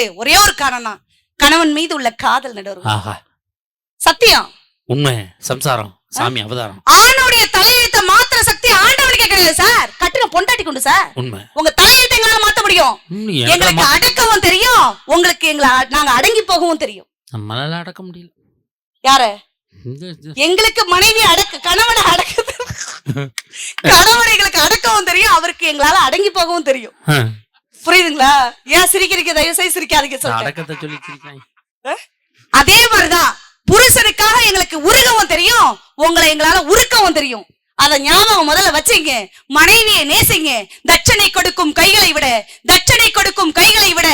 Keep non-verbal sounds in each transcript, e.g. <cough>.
வந்ததுக்கு ஒரே ஒரு காரணம் கணவன் மீது உள்ள காதல் நடுவர். ஆஹா. சத்தியம். உண்மை சம்சாரம் சாமி அவதாரம். ஆணுடைய தலையெழுத்தை மாத்திர சக்தி ஆண்டவனுக்கே கிடையாது சார். கட்டுன பொண்டாட்டி கொண்டு சார். உண்மை. உங்க தலையெழுத்தை எங்களால மாத்த முடியும். எங்களுக்கு அடக்கவும் தெரியும். உங்களுக்கு எங்களை நாங்க அடங்கி போகவும் தெரியும். நம்மளால அடக்க முடியல. யார? எங்களுக்கு மனைவி அடக்க கணவனை அடக்க <laughs> கணவனை எங்களுக்கு அடக்கவும் தெரியும். அவருக்கு எங்களால அடங்கி போகவும் தெரியும். புரியுதுங்களா? ஏன் சிரிக்கிறீங்க? தயவு செய்து சிரிக்காதீங்க அடக்கத்தை சொல்லி. அதே மாதிரிதான் புருஷனுக்காக எங்களுக்கு உருகவும் தெரியும் உங்களை எங்களால உருக்கவும் தெரியும். அதை ஞாபகம் முதல்ல வச்சீங்க. மனைவியை நேசிங்க. தட்சணை கொடுக்கும் கைகளை விட தட்சணை கொடுக்கும் கைகளை விட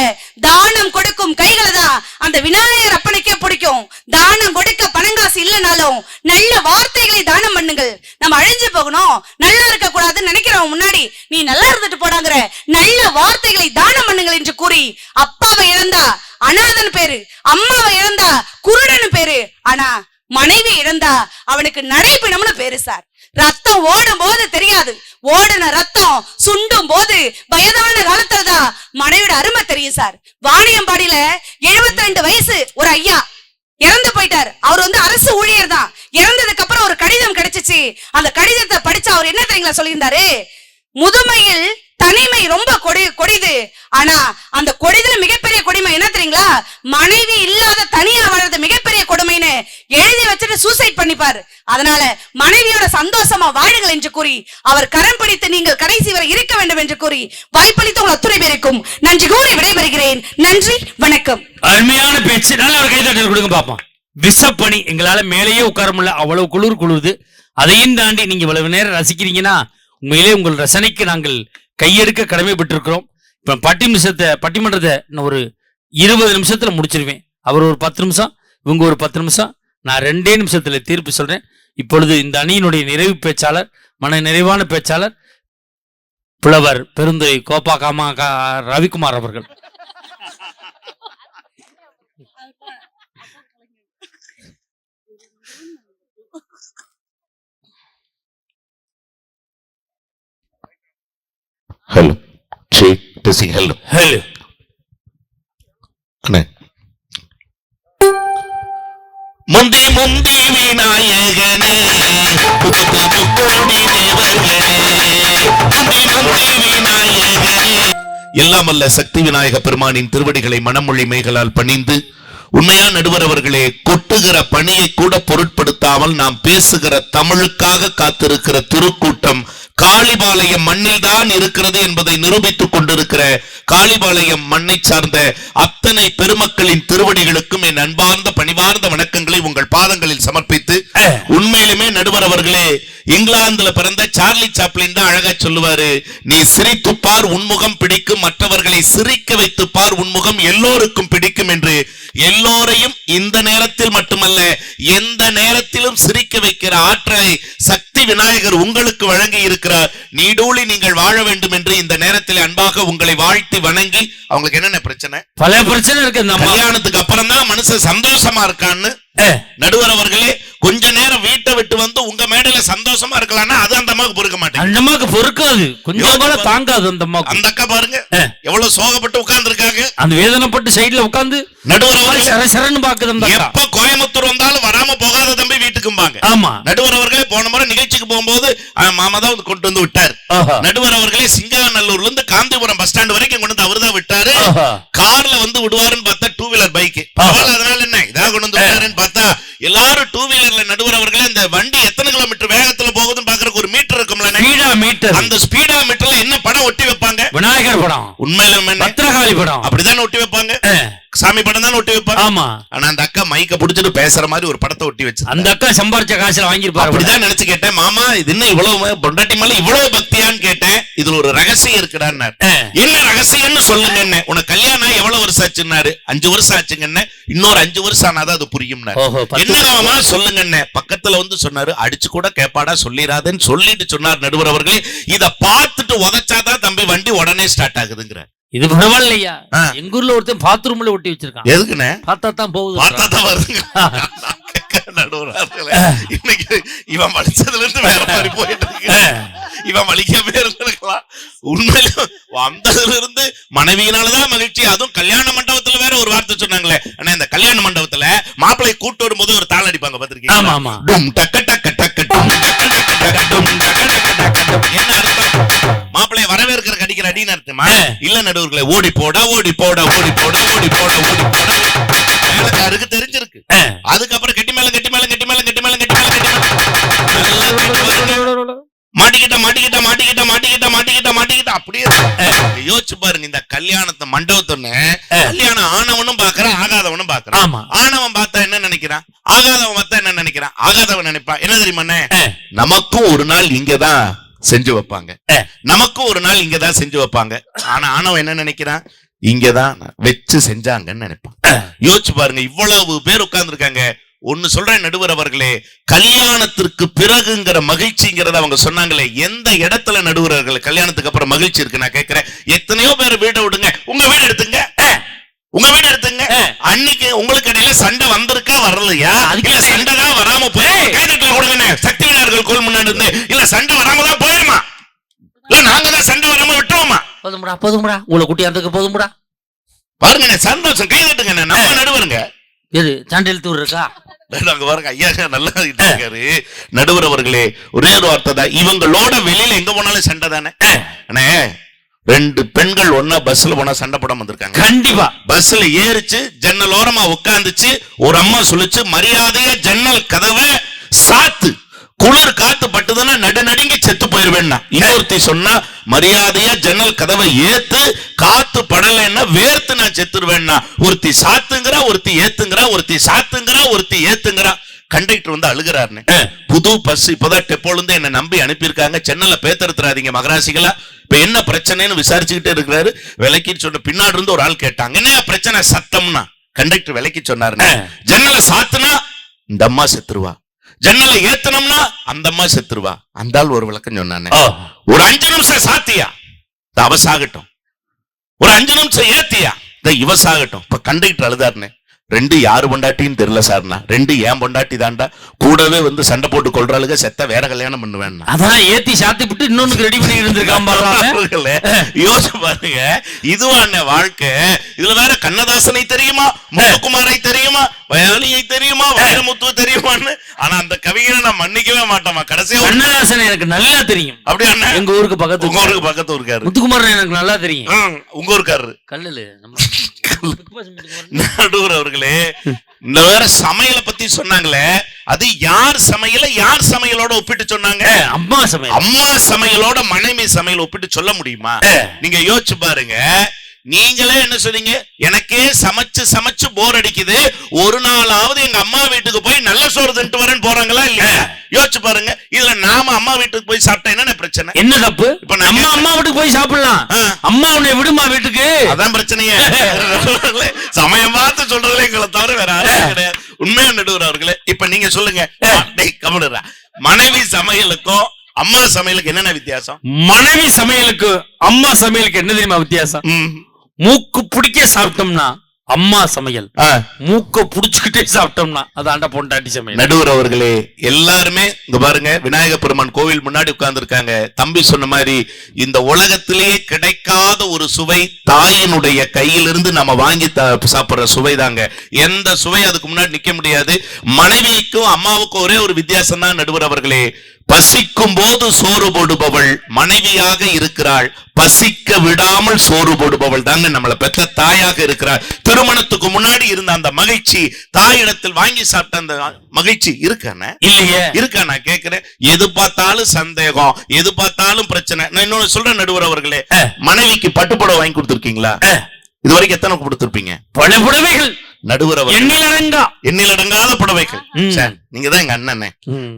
தானம் கொடுக்கும் கைகளை தான் அந்த விநாயகர் அப்பனுக்கே பிடிக்கும். தானம் கொடுக்க பணங்காசு இல்லைனாலும் நல்ல வார்த்தைகளை தானம் பண்ணுங்கள். நம்ம அழிஞ்சு போகணும். நல்லா இருக்க கூடாதுன்னு நினைக்கிறவன் முன்னாடி நீ நல்லா இருந்துட்டு போடாங்கிற நல்ல வார்த்தைகளை தானம் பண்ணுங்கள் என்று கூறி அப்பாவை இழந்தா அனாதன் பேரு அம்மாவை இழந்தா குருடன் பேரு. ஆனா மனைவி இழந்தா அவனுக்கு நடைபிணம்னு பேரு சார் ரத்தம் ஓடும் போது தெரியாது. ஓடின ரத்தம் சுண்டும் போது வயதான காலத்துல தான் மனைவியோட அருமை தெரியும் சார். வாணியம்பாடியில 72 ரெண்டு வயசு ஒரு ஐயா. இறந்து போயிட்டார். அவர் வந்து அரசு ஊழியர் தான். இறந்ததுக்கு அப்புறம் ஒரு கடிதம் கிடைச்சிச்சு. அந்த கடிதத்தை படிச்சு அவர் என்ன தெரியுங்களா சொல்லியிருந்தாரு? முதுமையில் தனிமை ரொம்ப கொடி கொடிது. ஆனா அந்த கொடிதுல மிகப்பெரிய கொடுமை என்ன தெரியுங்களா? மனைவி இல்லாத தனியா வாழ்றது மிகப்பெரிய கொடுமைன்னு எழுதி வச்சுட்டு சூசைட் பண்ணிப்பாரு. அதனால மனைவியோட சந்தோஷமா வாழுங்கள் என்று கூறி அவர் கரம் பிடித்து நீங்கள் கடைசி வரை இருக்க வேண்டும் என்று கூறி வாய்ப்பளித்து உங்கள் அத்துணை பேருக்கும் நன்றி கூறி விடைபெறுகிறேன். நன்றி வணக்கம். அருமையான பேச்சு. நல்ல ஒரு கைதட்டல் கொடுங்க பாப்போம். விசப்பணி எங்களால மேலேயே உட்கார முடியல. அவ்வளவு குளிர் குளிருது. அதையும் தாண்டி நீங்க இவ்வளவு நேரம் ரசிக்கிறீங்கன்னா உண்மையிலே உங்கள் ரசனைக்கு நாங்கள் கையெடுக்க கடமைப்பட்டிருக்கிறோம். இப்போ பட்டி நிமிஷத்தை பட்டிமன்றத்தை நான் ஒரு இருபது நிமிஷத்தில் முடிச்சிருவேன். அவர் ஒரு பத்து நிமிஷம் இவங்க ஒரு பத்து நிமிஷம். நான் ரெண்டே நிமிஷத்தில் தீர்ப்பு சொல்கிறேன் இப்பொழுது இந்த அணியினுடைய நிறைவு பேச்சாளர் மன நிறைவான பேச்சாளர் புலவர் பெருந்துரை கோபாகாமா ரவிக்குமார் அவர்கள். Testing hello. ஹலோ அண்ணே. முந்தி முந்தி விநாயகனே முக்கோடி எல்லாம் அல்ல சக்தி விநாயக பெருமானின் திருவடிகளை மனமொழி மேகலால் பணிந்து உண்மையா நடுவர் அவர்களே கொட்டுகிற பணியை கூட பொருட்படுத்தாமல் நாம் பேசுகிற தமிழுக்காக காத்திருக்கிற திருக்கூட்டம் காளிபாளையம் மண்ணில் தான் இருக்கிறது என்பதை நிரூபித்துக் கொண்டிருக்கிற காளிபாளையம் மண்ணை சார்ந்த அத்தனை பெருமக்களின் திருவடிகளுக்கும் என் அன்பார்ந்த பணிவார்ந்த வணக்கங்களை உங்கள் பாதங்களில் சமர்ப்பித்து உண்மையிலுமே நடுவர் அவர்களே இங்கிலாந்துல பிறந்த சார்லி சாப்ளின் தான் அழகா சொல்லுவாரு நீ சிரித்து பார் உன்முகம் பிடிக்கும் மற்றவர்களை சிரிக்க வைத்து பார் உன்முகம் எல்லோருக்கும் பிடிக்கும் என்று எல்லோரையும் இந்த நேரத்தில் மட்டுமல்ல எந்த நேரத்திலும் சிரிக்க வைக்கிற ஆற்றலை சக்தி விநாயகர் உங்களுக்கு வழங்கி இருக்கிறார். நீடூழி நீங்கள் வாழ வேண்டும் என்று இந்த நேரத்தில் அன்பாக உங்களை வாழ்த்தி வணங்கி அவங்களுக்கு என்னென்ன பிரச்சனை? பல பிரச்சனை இருக்கு கல்யாணத்துக்கு அப்புறம் தான் மனுஷன் சந்தோஷமா இருக்கான்னு நடுவர் அவர்களே கொஞ்ச நேரம் வீட்டை விட்டு வந்து உங்க மேடையில சந்தோஷமா இருக்கலாம்னா அது அந்த அம்மாவுக்கு பொறுக்க மாட்டேன் அந்த அம்மாக்கு பொறுக்காது. கொஞ்சம் கூட தாங்காது அந்த அம்மாக்கு அந்த அக்கா பாருங்க. எவ்வளவு சோகப்பட்டு உட்கார்ந்து இருக்காங்க அந்த வேதனைப்பட்டு சைடுல உட்கார்ந்து நடுவர் சர சரன்னு பாக்குது அந்த எப்ப கோயம்புத்தூர் வந்தாலும் வராம போகாத தம்பி வீட்டுக்கும்பாங்க ஆமா. நடுவர் அவர்களே போன முறை நிகழ்ச்சிக்கு போகும்போது மாமா தான் வந்து கொண்டு வந்து விட்டார். நடுவர் அவர்களே சிங்காநல்லூர்ல இருந்து காந்திபுரம் பஸ் ஸ்டாண்ட் வரைக்கும் கொண்டு வந்து அவர்தான் விட்டாரு. கார்ல வந்து விடுவாருன்னு பார்த்தா டூ வீலர் பைக் அதனால என்ன? இதா கொண்டு வந்து விட்டாருன்னு பார்த்தா எல்லாரும் டூ வீலர்ல நடுவர் அவர்களே இந்த வண்டி எத்தனை கிலோமீட்டர் வேகத்துல போகுதுன்னு பாக்குறதுக்கு ஒரு மீட்டர் இருக்கும்ல ஸ்பீடா மீட்டர் அந்த ஸ்பீடா மீட்டர்ல என்ன படம் ஒட்டி வைப்பாங்க? விநாயகர் படம். உண்மையில? பத்திரகாளி படம். அப்படிதானே ஒட்டி வைப்பாங்க? சாமி படம் தானே ஒட்டி வைப்பாங்க ஆமா. ஆனா அந்த அக்கா மைக்க புடிச்சிட்டு பேசுற மாதிரி ஒரு படத்தை ஒட்டி வச்சு அந்த அக்கா சம்பாரிச்ச காசுல வாங்கியிருப்பாரு அப்படிதான் நினைச்சு கேட்டேன். மாமா இது என்ன இவ்வளவு பொண்டாட்டி மேல இவ்வளவு பக்தியான்னு கேட்டேன். இதுல ஒரு ரகசியம் இருக்குடான்னாரு. ஏ. என்ன ரகசியம்னு சொல்லுங்க என்ன உனக்கு கல்யாணம் எவ்வளவு வருஷம் ஆச்சுன்னாரு? அஞ்சு வருஷம் ஆச்சுங்க என்ன இன்னொரு அஞ்சு வருஷம் ஆனாதான் அது புரியும் ஓஹோ, பத்து என்ன மாமா சொல்லுங்க என்ன பக்கத்துல வந்து சொன்னாரு அடிச்சு கூட கேப்பாடா சொல்லிராதேன்னு சொல்லிட்டு சொன்னார் நடுவர் அவர்களே. இத பார்த்துட்டு உதைச்சாதான் தம்பி வண்டி உடனே ஸ்டார்ட் ஆகுதுங்கிற இது பரவாயில்லையா. எங்க ஊர்ல ஒருத்தன் பாத்ரூம்ல ஒட்டி வச்சிருக்கான். எதுக்குண்ணே? பார்த்தா தான் போகுது பார்த்தா தான் நடுவர்களே இன்னைக்கு இவன் வலிச்சதுல இருந்து வேற மாதிரி போயிட்டு இருக்கு இவன் வலிக்காம இருந்திருக்கலாம். உண்மையிலும் வந்ததுல இருந்து மனைவியினாலதான் மகிழ்ச்சி. அதுவும் கல்யாண மண்டபத்துல வேற ஒரு வார்த்தை சொன்னாங்களே. ஆனா இந்த கல்யாண மண்டபத்துல மாப்பிள்ளை கூட்டு வரும்போது ஒரு தாள் அடிப்பாங்க ஆமா பாத்திருக்கீங்க டும் டக்க டக்க டக்க. மாப்பிள்ளைய வரவேற்கிற அடிக்கிற அடின்னு அர்த்தமா? இல்ல நடுவர்களே ஓடி போடா ஓடி போடா ஓடி போடா ஓடி போடா ஓடி போடா. வேலைக்காருக்கு தெரிஞ்சிருக்கு. அதுக்கப்புறம் கெட்டி மேல கெட்டி மேல கெட்டி மேல கெட்டி மேல கெட்டி மேல கெட்டி மேல. மாட்டிக்கிட்ட மாட்டிக்கிட்ட மாட்டிக்கிட்ட மாட்டிக்கிட்ட மாட்டிக்கிட்ட மாட்டிக்கிட்ட. அப்படியே. யோசிச்சு பாருங்க இந்த கல்யாணத்தை மண்டபத்தொன்னு கல்யாணம் ஆனவனும் பாக்குறான் ஆகாதவனும் பாக்குறான். ஆமா. நினைக்கிறான்? ஆகாதவன் பார்த்தா என்ன நினைக்கிறான்? ஆகாதவன் நினைப்பான் என்ன தெரியுமா. நமக்கும் ஒரு நாள் இங்கதான் செஞ்சு வைப்பாங்க. நமக்கும் ஒரு நாள் இங்கதான் செஞ்சு வைப்பாங்க. ஆனா ஆனவன் என்ன நினைக்கிறான்? இங்கதான் வச்சு செஞ்சாங்கன்னு நினைப்பான். யோசிச்சு பாருங்க இவ்வளவு பேர் உட்கார்ந்துருக்காங்க. ஒன்னு சொல்றேன் நடுவர் அவர்களே. கல்யாணத்திற்கு பிறகுங்கிற மகிழ்ச்சிங்கிறத அவங்க சொன்னாங்களே. எந்த இடத்துல நடுவர்கள் கல்யாணத்துக்கு அப்புறம் மகிழ்ச்சி இருக்கு நான் கேட்கிறேன். எத்தனையோ பேர் வீடை விடுங்க. உங்க வீடு எடுத்துங்க. உங்க வீடு எடுத்துங்க. அன்னைக்கு உங்களுக்கு இடையில சண்டை வந்திருக்கா வரலையா? அதுக்கு இல்ல சண்டை. தான் வராம போய் கைதட்டல கொடுங்கண்ணே. சக்தி விநாயகர்கள் கோல் முன்னாடி இருந்து. இல்ல சண்டை வராம தான் போயிருமா? இல்ல நாங்க தான் சண்டை வராம விட்டுருவோமா? போதும்டா போதும்டா. உங்களை குட்டியாந்ததுக்கு போதும்டா. பாருங்கண்ணே சந்தோஷம். கைதட்டுங்கண்ணே நம்ம நடுவருங்க. எது சாண்டை எழுத்து இருக்கா? அங்க பாருங்க ஐயா நல்லா இருக்காரு. நடுவர் அவர்களே ஒரே ஒரு வார்த்தை தான். இவங்களோட வெளியில எங்க போனாலும் சண்டை தானே அண்ணே ரெண்டு பெண்கள் ஒன்னா பஸ்ல போனா சண்டை போடாம வந்திருக்காங்க. கண்டிப்பா. பஸ்ல ஏறிச்சு ஜன்னல் ஓரமா உட்கார்ந்துச்சு ஒரு அம்மா சொல்லுச்சு மரியாதையா ஜன்னல் கதவை சாத்து குளிர் காத்து பட்டுதுன்னா நடு நடுங்கி செத்து போயிருவேன்னா. இன்னொருத்தி சொன்னா மரியாதையா ஜன்னல் கதவை ஏத்து காத்து படலைன்னா வேர்த்து நான் செத்துருவேன்னா. ஒருத்தி சாத்துங்கிறா ஒருத்தி ஏத்துங்கிறா ஒருத்தி சாத்துங்கிறா ஒருத்தி ஏத்துங்கிறா. கண்டக்டர் வந்து அழுகிறாருன்னு. புது பஸ் இப்பதான் டெப்போல இருந்து என்ன நம்பி அனுப்பியிருக்காங்க. சென்னல பேத்தெடுத்துறாதீங்க மகராசிகளா. இப்ப என்ன பிரச்சனைன்னு விசாரிச்சுக்கிட்டே இருக்கிறாரு. விலைக்கு சொன்ன பின்னாடி இருந்து ஒரு ஆள் கேட்டாங்க. என்ன பிரச்சனை? சத்தம்னா? கண்டக்டர் விலைக்கு சொன்னாருங்க. ஜன்னலை சாத்துனா? இந்த அம்மா செத்துருவா. ஜன்னலை ஏத்தனம்னா அந்த அம்மா செத்துருவா. அந்த ஆள் ஒரு விளக்கம் சொன்னானே ஒரு அஞ்சு நிமிஷம் சாத்தியா? இந்த அவ சாகட்டும் ஒரு அஞ்சு நிமிஷம் ஏத்தியா? இந்த இவ சாகட்டும் இப்ப கண்டக்டர் அழுதாருன்னு. ரெண்டு யாரு பொண்டாட்டின்னு தெரியல சார்னா ரெண்டு ஏன் பொண்டாட்டி தாண்டா? கூடவே வந்து சண்டை போட்டு கொள்றாளுக செத்த வேற கல்யாணம் பண்ணுவேன் அதான் ஏத்தி சாத்தி விட்டு இன்னொன்னு ரெடி பண்ணி இருந்திருக்கான் யோசிச்சு பாருங்க. இதுவான வாழ்க்கை? இதுல வேற கண்ணதாசனை தெரியுமா? முத்துக்குமாரை தெரியுமா? வயலியை தெரியுமா? வைரமுத்து தெரியுமான்னு? ஆனா அந்த கவிஞரை நான் மன்னிக்கவே மாட்டோமா கடைசியா கண்ணதாசன் எனக்கு நல்லா தெரியும். அப்படியா அண்ணா? எங்க ஊருக்கு பக்கத்து உங்க ஊருக்கு பக்கத்து ஊருக்காரு. முத்துக்குமார் எனக்கு நல்லா தெரியும். உங்க ஊருக்காரு முத்துக்குமார். நடுவர் அவர்களே இந்த வேற சமையலை பத்தி சொன்னாங்களே அது யார் சமையல யார் சமையலோட ஒப்பிட்டு சொன்னாங்க? அம்மா சமையல். அம்மா சமையலோட மனைவி சமையல் ஒப்பிட்டு சொல்ல முடியுமா? நீங்க யோசிச்சு பாருங்க நீங்களே என்ன சொன்னீங்க? எனக்கே சமைச்சு சமைச்சு போர் அடிக்குது. ஒரு நாளாவது எங்க அம்மா வீட்டுக்கு போய் நல்ல சோறு தின்ட்டு வரேன்னு போறாங்களா இல்லையா? யோசிச்சு பாருங்க. இதுல நாம அம்மா வீட்டுக்கு போய் சாப்பிட்டா என்னென்ன பிரச்சனை? என்ன தப்பு? இப்ப நான் அம்மா வீட்டுக்கு போய் சாப்பிடலாம். அம்மா உன்னை விடுமா வீட்டுக்கு? அதான் பிரச்சனையே. <laughs> சமயம் பார்த்து சொல்றதுல எங்களை தவிர வேற கிடையாது. உண்மையா நடுவர் அவர்களே இப்ப நீங்க சொல்லுங்க. மனைவி சமையலுக்கும் அம்மா சமையலுக்கு என்னென்ன வித்தியாசம்? மனைவி சமையலுக்கு அம்மா சமையலுக்கு என்ன தெரியுமா வித்தியாசம். மூக்கு பிடிக்க சாப்பிட்டோம்னா அம்மா சமையல். மூக்க புடிச்சுக்கிட்டே சாப்பிட்டோம்னா அதாண்ட பொண்டாட்டி சமையல். நடுவர் அவர்களே எல்லாருமே இங்க பாருங்க விநாயக பெருமான் கோவில் முன்னாடி உட்கார்ந்து இருக்காங்க தம்பி சொன்ன மாதிரி இந்த உலகத்திலேயே கிடைக்காத ஒரு சுவை தாயினுடைய கையிலிருந்து நம்ம வாங்கி சாப்பிடுற சுவை தாங்க. எந்த சுவை அதுக்கு முன்னாடி நிக்க முடியாது. மனைவிக்கும் அம்மாவுக்கும் ஒரே ஒரு வித்தியாசம் தான் நடுவர் அவர்களே. பசிக்கும் போது சோறு போடுபவள் மனைவியாக இருக்கிறாள். பசிக்க விடாமல் சோறு போடுபவள் தாங்க நம்மளை பெத்த தாயாக இருக்கிறாள். திருமணத்துக்கு முன்னாடி இருந்த அந்த மகிழ்ச்சி தாயிடத்தில் வாங்கி சாப்பிட்ட அந்த மகிழ்ச்சி இருக்கானே இல்லையே. இருக்கா நான் கேக்குறேன். எது பார்த்தாலும் சந்தேகம் எது பார்த்தாலும் பிரச்சனை. நான் இன்னொன்னு சொல்றேன் நடுவர் அவர்களே. மனைவிக்கு பட்டுப்புடவை வாங்கி கொடுத்திருக்கீங்களா? இது வரைக்கும் எத்தனை கொடுத்திருப்பீங்க? பல புடவைகள் நடுவர் எண்ணிலடங்கா எண்ணிலடங்காத புடவைகள். நீங்க தான் எங்க அண்ணனே.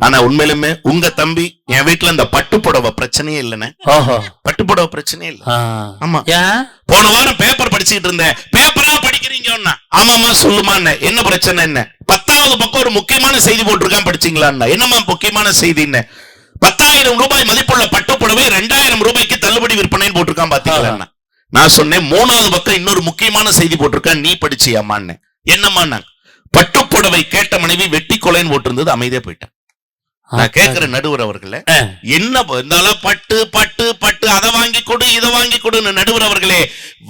ஆனா உண்மையிலுமே உங்க தம்பி என் வீட்டுல இந்த பட்டுப்புடவை பிரச்சனையே இல்லைண்ணே. ஓஹோ. பட்டுப்புடவை பிரச்சனையே இல்ல. ஆமா. போன வாரம் பேப்பர் படிச்சுக்கிட்டு இருந்தேன். பேப்பரா படிக்கிறீங்கன்னா ஆமாமா சொல்லுமான்னு என்ன பிரச்சனை என்ன? பத்தாவது பக்கம் ஒரு முக்கியமான செய்தி போட்டிருக்கான் படிச்சீங்களான்னா என்னமா முக்கியமான செய்தின்னு? பத்தாயிரம் ரூபாய் மதிப்புள்ள பட்டுப்புடவை ரெண்டாயிரம் ரூபாய்க்கு தள்ளுபடி விற்பனை போட்டிருக்கான் பாத்தீங்களா நான் சொன்னேன் மூணாவது பக்கம் இன்னொரு முக்கியமான செய்தி போட்டிருக்கான். நீ படிச்சியாமான்னு என்னம்மா பட்டுப்புடவை கேட்ட மனைவி வெட்டி கொலைன்னு போட்டிருந்தது அமைதியா போயிட்டேன். நான் கேட்கிற நடுவர் அவர்களே. என்ன இருந்தாலும் பட்டு பட்டு பட்டு அதை வாங்கி கொடு இதை வாங்கி கொடுன்னு நடுவர் அவர்களே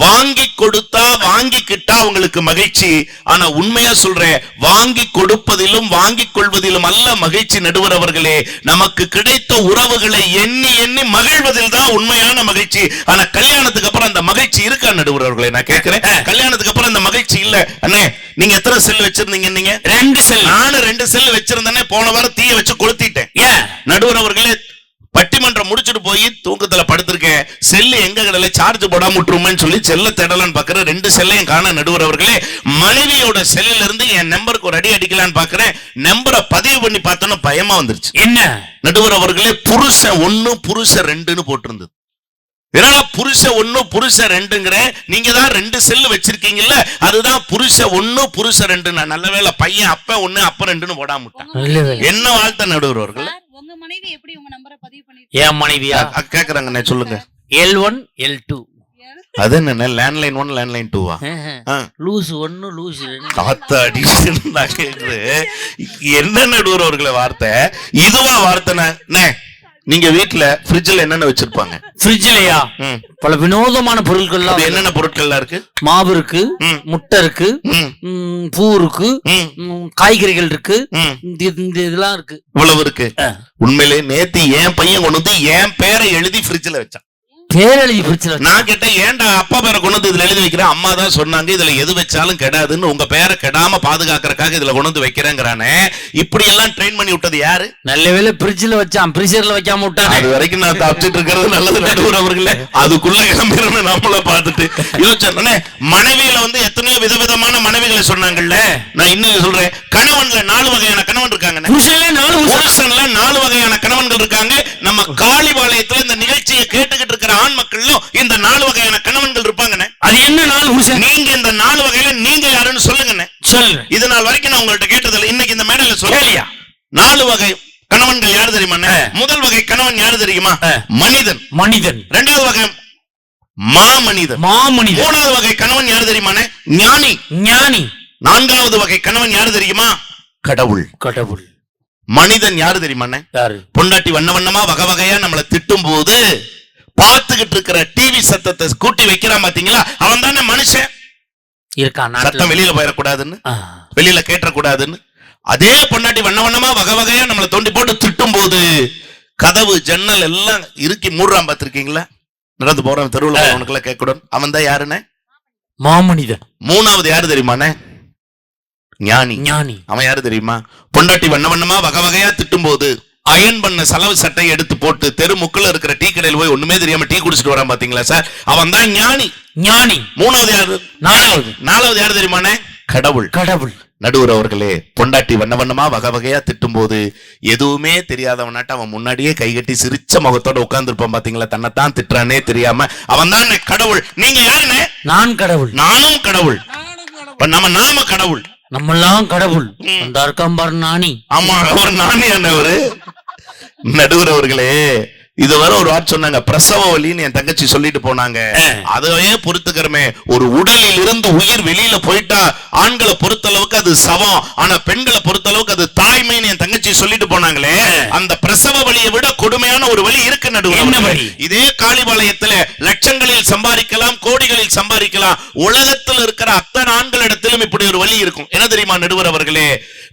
வாங்கி கொடுத்தா வாங்கிக்கிட்டா உங்களுக்கு மகிழ்ச்சி. ஆனா உண்மையா சொல்றேன் வாங்கி கொடுப்பதிலும் வாங்கி கொள்வதிலும் அல்ல மகிழ்ச்சி நடுவர் அவர்களே. நமக்கு கிடைத்த உறவுகளை எண்ணி எண்ணி மகிழ்வதில் தான் உண்மையான மகிழ்ச்சி. ஆனா கல்யாணத்துக்கு அப்புறம் அந்த மகிழ்ச்சி இருக்கா நடுவர் அவர்களே? நான் கேட்கிறேன் கல்யாணத்துக்கு அப்புறம் அந்த மகிழ்ச்சி இல்ல. அண்ணே நீங்க எத்தனை செல் வச்சிருந்தீங்க நீங்க? ரெண்டு செல் நானும் ரெண்டு செல் வச்சிருந்தேனே போன வாரம் தீய வச்சு ஏன்? நடுவர் அவர்களே பட்டிமன்றம் முடிச்சுட்டு போய் தூக்கத்துல படுத்திருக்கேன். செல்லு எங்க கடல? சார்ஜ் போடாம விட்டுருமேன்னு சொல்லி செல்ல தேடலான்னு பாக்குறேன் ரெண்டு செல்லையும் காண நடுவர் அவர்களே மனைவியோட செல்லுல இருந்து என் நம்பருக்கு ஒரு அடி அடிக்கலான்னு பாக்குறேன் நம்பரை பதிவு பண்ணி பார்த்தோன்னு பயமா வந்துருச்சு. என்ன? நடுவர் அவர்களே புருஷன் ஒண்ணு புருஷன் ரெண்டுன்னு போட்டிருந்தது. என்னடா புருஷ ஒண்ணு புருஷ ரெண்டுங்கிற நீங்க தான் ரெண்டு செல்லு வச்சிருக்கீங்கல்ல அதுதான் புருஷ ஒண்ணு புருஷ ரெண்டு. நான் நல்ல வேளை பையன் அப்ப ஒண்ணு அப்ப ரெண்டுன்னு போடாம வேலை. என்ன வாழ்த்த சார், உங்க மனைவி எப்படி உங்க நம்பரை பதிவு பண்ணி என் மனைவியா? கேக்குறாங்கண்ணே சொல்லுங்க. எல் ஒன் எல் டூ அது என்ன லேண்ட்லைன் ஒன் லேண்ட்லைன் டூவா லூஸ் ஒன்னு லூஸ் நான் கேக்குறேன். என்ன நடுவர் அவர்களே வார்த்தை? இதுவா வார்த்தை நீங்க வீட்டுல ஃப்ரிட்ஜ்ல என்னென்ன வச்சிருப்பாங்க? ஃப்ரிட்ஜ்லயா. பல வினோதமான பொருட்கள்லாம் என்னென்ன பொருட்கள்லாம் இருக்கு? மாவு இருக்கு. முட்டை இருக்கு பூ இருக்கு காய்கறிகள் இருக்கு. இதெல்லாம் இருக்கு. இவ்வளவு இருக்கு. ஆ. உண்மையிலே நேத்து என் பையன் கொண்டு வந்து என் பேரை எழுதி ஃப்ரிட்ஜ்ல வச்சான். பேரழிவு ஃப்ரிட்ஜ்ல நான் கேட்டேன் ஏன்டா அப்பா பேரை கொண்டு வந்து இதுல எழுதி வைக்கிறேன்? அம்மா தான் சொன்னாங்க இதுல எது வச்சாலும் கெடாதுன்னு உங்க பேரை கெடாம பாதுகாக்கறதுக்காக இதுல கொண்டு வந்து வைக்கிறேங்கிறானே. இப்படி எல்லாம் ட்ரெயின் பண்ணி விட்டது யாரு? நல்ல வேளை ஃப்ரிட்ஜ்ல வச்சான் ஃப்ரீசர்ல வைக்காம விட்டானே. அது வரைக்கும் நான் தப்பிச்சிட்டு இருக்கிறது நல்லது நடுவர் அவர்களே. அதுக்குள்ள கிளம்பிடணும் நம்மள பார்த்துட்டு யோசிச்சே மனைவியில வந்து எத்தனையோ விதவிதமான மனைவிகளை சொன்னாங்கல்ல. நான் இன்னும் சொல்றேன். கணவன்ல நாலு வகையான கணவன் இருக்காங்க நாலு வகையான கணவன்கள் இருக்காங்க. நம்ம காளிபாளையத்துல இந்த நிகழ்ச்சியை கேட்டுக்கிட்டு இருக்கிற ஆண் மக்களும் இந்த நாலு வகையான கணவன்கள் இருப்பாங்கண்ணே. அது என்ன புருஷன்? நீங்க இந்த நாலு வகையில நீங்க யாருன்னு சொல்லுங்கண்ணே. சொல்லு இது நாள் வரைக்கும் நான் உங்கள்ட்ட கேட்டதில்ல. இன்னைக்கு இந்த மேடையில சொல்லியா கேளியா? நாலு வகை கணவன்கள் யாரு தெரியுமா முதல் வகை கணவன் யாரு தெரியுமா. மனிதன். மனிதன். இரண்டாவது வகை மாமனிதன். மாமனிதன். மூணாவது வகை கணவன் யாரு தெரியுமாண்ணே? ஞானி. ஞானி. நான்காவது வகை கணவன் யாரு தெரியுமா? கடவுள். கடவுள். மனிதன் யாரு தெரியுமாண்ணே? யாரு? பொண்டாட்டி வண்ண வண்ணமா வகை வகையா நம்மள திட்டும் போது பார்த்துக்கிட்டு இருக்கிற டிவி சத்தத்தை கூட்டி வைக்கிறான் பாத்தீங்களா? அவன் தானே மனுஷன். இருக்கான் சத்தம் வெளியில போயிடக்கூடாதுன்னு. வெளியில கேட்டக்கூடாதுன்னு. அதே பொண்டாட்டி வண்ண வண்ணமா வகை வகையா நம்மள தோண்டி போட்டு திட்டும் போது கதவு ஜன்னல் எல்லாம் இறுக்கி மூடுறான் பாத்திருக்கீங்களா? நடந்து போறவன் தெருவுல அவனுக்குள்ள கேட்கணும் அவன் தான் யாருன்னு? மாமனிதன். மூணாவது யாரு தெரியுமாண்ணே ஞானி. ஞானி. அவன் யாரு தெரியுமா? பொண்டாட்டி வண்ண வண்ணமா வகை வகையா திட்டும் போது அயன் பண்ண செலவு சட்டையை எடுத்து போட்டு தெரு முக்குல இருக்கிற டீ கடையில் போய் ஒண்ணுமே தெரியாம டீ குடிச்சிட்டு வரான் பாத்தீங்களா சார்? அவன் தான் ஞானி. ஞானி. மூணாவது யாரு? நாலாவது. நாலாவது யாரு தெரியுமாண்ணே கடவுள். கடவுள். நடுவர் அவர்களே பொண்டாட்டி வண்ண வண்ணமா வகை வகையா திட்டும் போது எதுவுமே தெரியாதவனாட்ட அவன் முன்னாடியே கைகட்டி சிரிச்ச முகத்தோட உட்கார்ந்து இருப்பான் பாத்தீங்களா? தன்னைத்தான் திட்டுறானே தெரியாம. அவன் தான் கடவுள். நீங்க யாருன்னு நான் கடவுள். நானும் கடவுள். நம்ம நாம கடவுள். நம்மெல்லாம் கடவுள். அந்த இருக்கான் பாரு நாணி ஆமா அவர் நானே அண்ணவரு நடுவர் அவர்களே இதுவரை ஒரு வார்த்தை சொன்னாங்க பிரசவ வலின்னு என் தங்கச்சி சொல்லிட்டு போனாங்க. அதையே பொறுத்துக்கிறமே ஒரு உடலில் இருந்து உயிர் வெளியில போயிட்டா ஆண்களை பொறுத்தளவுக்கு அது சவம் ஆனா பெண்களை பொறுத்தளவுக்கு அது தாய்மைன்னு என் தங்கச்சி சொல்லிட்டு போனாங்களே அந்த பிரசவ வலியை விட கொடுமையான ஒரு வழி இருக்கு நடுவர் என்ன அவர்களே. வலி? இதே காளிபாளையத்துல லட்சங்களில் சம்பாதிக்கலாம் கோடிகளில் சம்பாதிக்கலாம் உலகத்தில் இருக்கிற அத்தனை ஆண்களிடத்திலும் இப்படி ஒரு வழி இருக்கும். என்ன தெரியுமா நடுவர் அவர்களே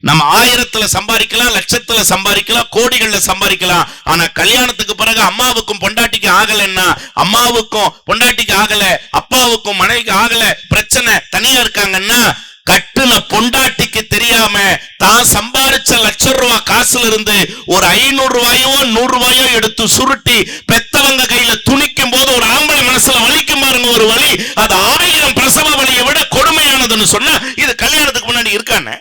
நம்ம ஆயிரத்துல சம்பாதிக்கலாம் லட்சத்துல சம்பாதிக்கலாம் கோடிகள்ல சம்பாதிக்கலாம். ஆனா கல்யாணத்துக்கு பிறகு அம்மாவுக்கும் பொண்டாட்டிக்கு ஆகலைன்னா அம்மாவுக்கும் பொண்டாட்டிக்கு ஆகல அப்பாவுக்கும் மனைவிக்கு ஆகல பிரச்சனை தனியா இருக்காங்கன்னா கட்டுன பொண்டாட்டிக்கு தெரியாம தான் சம்பாரிச்ச லட்சம் ரூபாய் காசுல இருந்து ஒரு ஐநூறு ரூபாயோ நூறு ரூபாயோ எடுத்து சுருட்டி பெத்தவங்க கையில துணிக்கும் போது ஒரு ஆம்பளை மனசுல வலிக்கும் பாருங்க ஒரு வழி அது ஆயிரம் பிரசவ வழியை விட கொடுமையானதுன்னு சொன்னா இது கல்யாணத்துக்கு முன்னாடி இருக்கானே?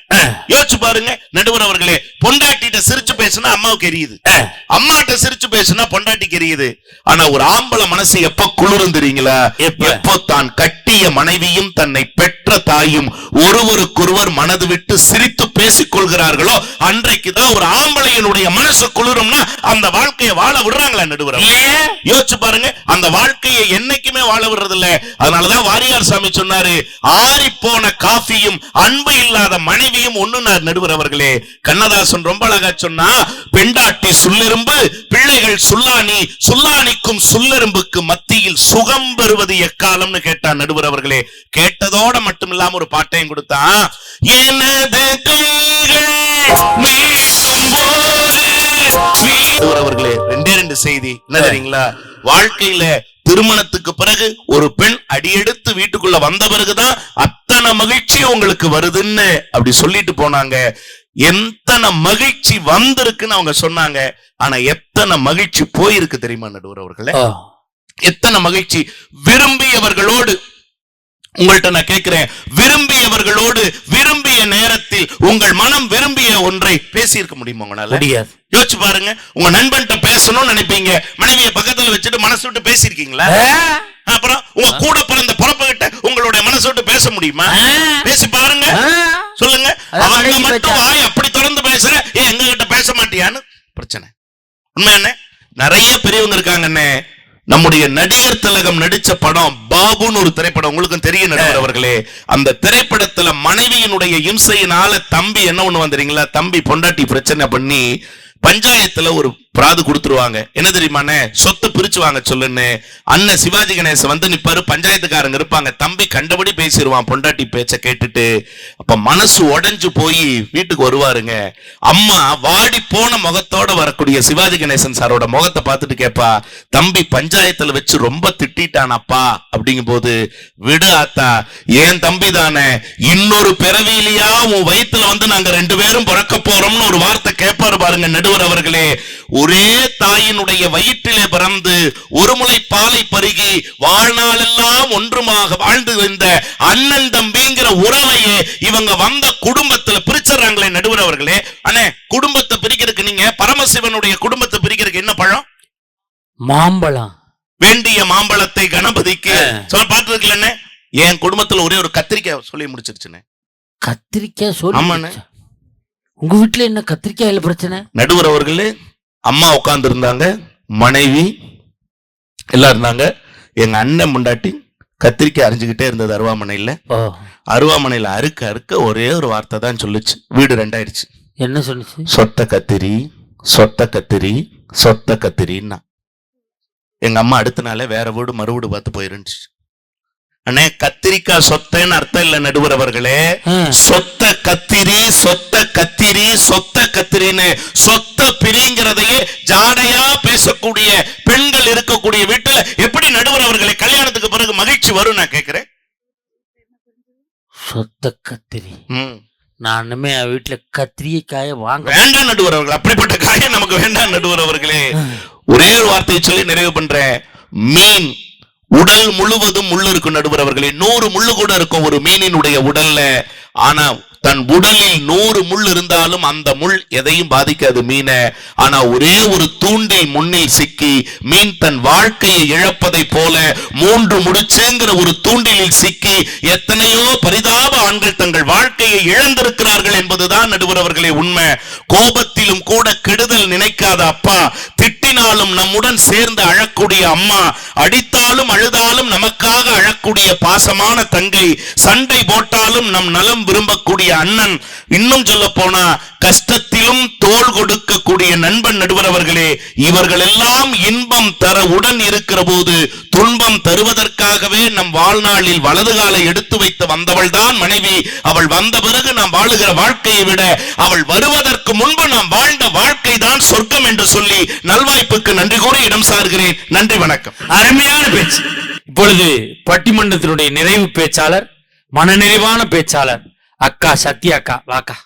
யோசிச்சு பாருங்க நடுவர் அவர்களே பொண்டாட்டிட்ட சிரிச்சு பேசுனா அம்மாவுக்கு எரியுது. அம்மாட்ட சிரிச்சு பேசுனா பொண்டாட்டிக்கு எரியுது. ஆனா ஒரு ஆம்பளை மனசு எப்ப குளிரும் தெரியுங்களா? எப்ப? தான் கட்டிய மனைவியும் தன்னை பெற்ற தாயும் ஒருவருக்கொருவர் மனது விட்டு சிரித்து பேசிக் கொள்கிறார்களோ அன்றைக்கு தான் ஒரு ஆம்பளையினுடைய மனசு குளிரும்னா அந்த வாழ்க்கையை வாழ விடுறாங்களா நடுவர் யோசிச்சு பாருங்க அந்த வாழ்க்கையை என்னைக்குமே வாழ விடுறது இல்ல அதனாலதான் வாரியார் சாமி சொன்னாரு ஆறி போன காஃபியும் அன்பு இல்லாத மனைவியும் ஒண்ணுனார் நடுவர் அவர்களே கண்ணதாசன் ரொம்ப அழகா சொன்னா பெண்டாட்டி சுள்ளெரும்பு பிள்ளைகள் சுல்லானி சுல்லானிக்கும் சுள்ளெரும்புக்கு மத்தியில் சுகம் பெறுவது எக்காலம்னு கேட்டான் நடுவர் அவர்களே. கேட்டதோட மட்டும் இல்லாம ஒரு பாட்டையும் கொடுத்தான். எனது கைகள் அவர்களே ரெண்டே ரெண்டு செய்தி. என்ன தெரியுங்களா? வாழ்க்கையில திருமணத்துக்கு பிறகு ஒரு பெண் அடியெடுத்து வீட்டுக்குள்ள வந்த பிறகுதான் அத்தனை மகிழ்ச்சி உங்களுக்கு வருதுன்னு அப்படி சொல்லிட்டு போனாங்க. எத்தனை மகிழ்ச்சி வந்திருக்குன்னு அவங்க சொன்னாங்க. ஆனா எத்தனை மகிழ்ச்சி போயிருக்கு தெரியுமா நடுவர் அவர்களே? எத்தனை மகிழ்ச்சி விரும்பியவர்களோடு உங்கள்ட்ட நான் கேட்கிறேன் விரும்பியவர்களோடு விரும்பிய நேரத்தில் உங்கள் மனம் விரும்பிய ஒன்றை பேசியிருக்க முடியுமா உங்களால? முடியாது. யோசிச்சு பாருங்க உங்க நண்பன்ட்ட பேசணும்னு நினைப்பீங்க. மனைவிய பக்கத்துல வச்சுட்டு மனசு விட்டு பேசியிருக்கீங்களா? அப்புறம் உங்க கூட பிறந்த பிறப்புகிட்ட உங்களுடைய மனசு விட்டு பேச முடியுமா? பேசி பாருங்க. சொல்லுங்க. அவங்க மட்டும்? வாய் அப்படி திறந்து பேசுற ஏன் எங்க கிட்ட பேச மாட்டியான்னு? பிரச்சனை. உண்மை என்ன? நிறைய பெரியவங்க இருக்காங்கண்ணே. நம்முடைய நடிகர் திலகம் நடிச்ச படம் பாபுன்னு ஒரு திரைப்படம். உங்களுக்கும் தெரியும் நடுவர் அவர்களே. அந்த திரைப்படத்துல மனைவியினுடைய இம்சையினால தம்பி என்ன ஒண்ணு வந்துறீங்களா தம்பி பொண்டாட்டி பிரச்சனை பண்ணி பஞ்சாயத்துல ஒரு பிராது கொடுத்துருவாங்க. என்ன தெரியுமாண்ணே? சொத்து பிரிச்சு வாங்க சொல்லுன்னு அண்ணன் சிவாஜி கணேசன் வந்து நிப்பாரு பஞ்சாயத்துக்காரங்க இருப்பாங்க. தம்பி கண்டபடி பேசிடுவான் பொண்டாட்டி பேச்ச கேட்டுட்டு. அப்ப மனசு உடைஞ்சு போய் வீட்டுக்கு வருவாருங்க. அம்மா வாடி போன முகத்தோட வரக்கூடிய சிவாஜி கணேசன் சாரோட முகத்தை பார்த்துட்டு கேப்பா தம்பி பஞ்சாயத்துல வச்சு ரொம்ப திட்டானப்பா அப்படிங்கும் போது விடு ஆத்தா ஏன் தம்பி தானே? இன்னொரு பிறவியிலையா உன் வயித்துல வந்து நாங்க ரெண்டு பேரும் பிறக்க போறோம்னு ஒரு வார்த்தை கேட்பாரு பாருங்க நடுவர் அவர்களே. ஒரே தாயினுடைய வயிற்றிலே பிறந்து ஒரு முளை பாலை பருகி வாழ்நாளெல்லாம் ஒன்றுமாக வாழ்ந்து வந்த அண்ணன் தம்பிங்கிற உறவையே இவங்க வந்த குடும்பத்துல பிரிச்சிடறாங்களே நடுவர் அவர்களே. அண்ணே குடும்பத்தை பிரிக்கிறதுக்கு நீங்க பரமசிவனுடைய குடும்பத்தை பிரிக்கிறதுக்கு என்ன பழம்? மாம்பழம். வேண்டிய மாம்பழத்தை கணபதிக்கு. சொல்ல பாத்துருக்கலண்ணே என் குடும்பத்துல ஒரே ஒரு கத்திரிக்காய் சொல்லி முடிச்சிருச்சுண்ணே கத்திரிக்காய் சொல்லி ஆமாண்ணே. உங்க வீட்டுல என்ன கத்திரிக்காயில பிரச்சனை? நடுவர் அவர்களே அம்மா உட்கார்ந்து இருந்தாங்க மனைவி எல்லாம் இருந்தாங்க. எங்க அண்ணன் முண்டாட்டி கத்திரிக்காய் அரிஞ்சுக்கிட்டே இருந்தது அருவாமனையில. அருவாமனையில அறுக்க அறுக்க ஒரே ஒரு வார்த்தை தான் சொல்லுச்சு. வீடு ரெண்டாயிருச்சு. என்ன சொன்னுச்சு சொத்த கத்திரி சொத்த கத்திரி சொத்த கத்திரின்னா. எங்க அம்மா அடுத்த நாளே வேற வீடு மறு வீடு பார்த்து போயிருந்துச்சு. அண்ணே கத்திரிக்காய் சொத்தைன்னு அர்த்தம் இல்ல நடுவர் அவர்களே ஆ, சொத்த கத்திரி சொத்த கத்திரி சொத்த கத்திரின்னு. சொத்த பிரிங்கிறதையே ஜாடையா பேசக்கூடிய பெண்கள் இருக்கக்கூடிய வீட்டுல எப்படி நடுவர் அவர்களை கல்யாணத்துக்கு பிறகு மகிழ்ச்சி வரும் நான் கேக்குறேன் சொத்த கத்திரி. நான் என் வீட்டுல கத்திரிக்காய வாங்க வேண்டாம் நடுவர் அவர்கள் அப்படிப்பட்ட காரியம் நமக்கு வேண்டாம் நடுவர் அவர்களே ஒரே ஒரு வார்த்தையை சொல்லி நிறைவு பண்றேன். மீன். உடல் முழுவதும் முள்ளு இருக்கும் நடுவர் அவர்களே. நூறு முள்ளு கூட இருக்கும் ஒரு மீனினுடைய உடல்ல. ஆனா தன் உடலில் நூறு முள் இருந்தாலும் அந்த முள் எதையும் பாதிக்காது மீன. ஆனா ஒரே ஒரு தூண்டில் முன்னில் சிக்கி மீன் தன் வாழ்க்கையை இழப்பதை போல மூன்று முடிச்சுங்கிற ஒரு தூண்டிலில் சிக்கி எத்தனையோ பரிதாப ஆண்கள் தங்கள் வாழ்க்கையை இழந்திருக்கிறார்கள் என்பதுதான் நடுவர் அவர்களே உண்மை. கோபத்திலும் கூட கெடுதல் நினைக்காத அப்பா திட்ட திட்டினாலும் நம்முடன் சேர்ந்து அழக்கூடிய அம்மா அடித்தாலும் அழுதாலும் நமக்காக அழக்கூடிய பாசமான தங்கை சண்டை போட்டாலும் நம் நலம் விரும்பக்கூடிய அண்ணன். இன்னும் சொல்ல போனா கஷ்டத்திலும் தோல் கொடுக்கக்கூடிய நண்பன் நடுவர் அவர்களே இவர்கள் எல்லாம் இன்பம் தர உடன் இருக்கிற போது துன்பம் தருவதற்காகவே நம் வாழ்நாளில் வலது காலை எடுத்து வைத்து வந்தவள் தான் மனைவி. அவள் வந்த பிறகு நாம் வாழுகிற வாழ்க்கையை விட அவள் வருவதற்கு முன்பு நாம் வாழ்ந்த வாழ்க்கை தான் சொர்க்கம் என்று சொல்லி நல்வாய் நல்வாய்ப்புக்கு நன்றி கூறி இடம் சார்கிறேன். நன்றி வணக்கம். அருமையான பேச்சு. இப்பொழுது பட்டிமன்றத்தினுடைய நிறைவு பேச்சாளர் மனநிறைவான பேச்சாளர் அக்கா சத்யா அக்கா வாக்கா.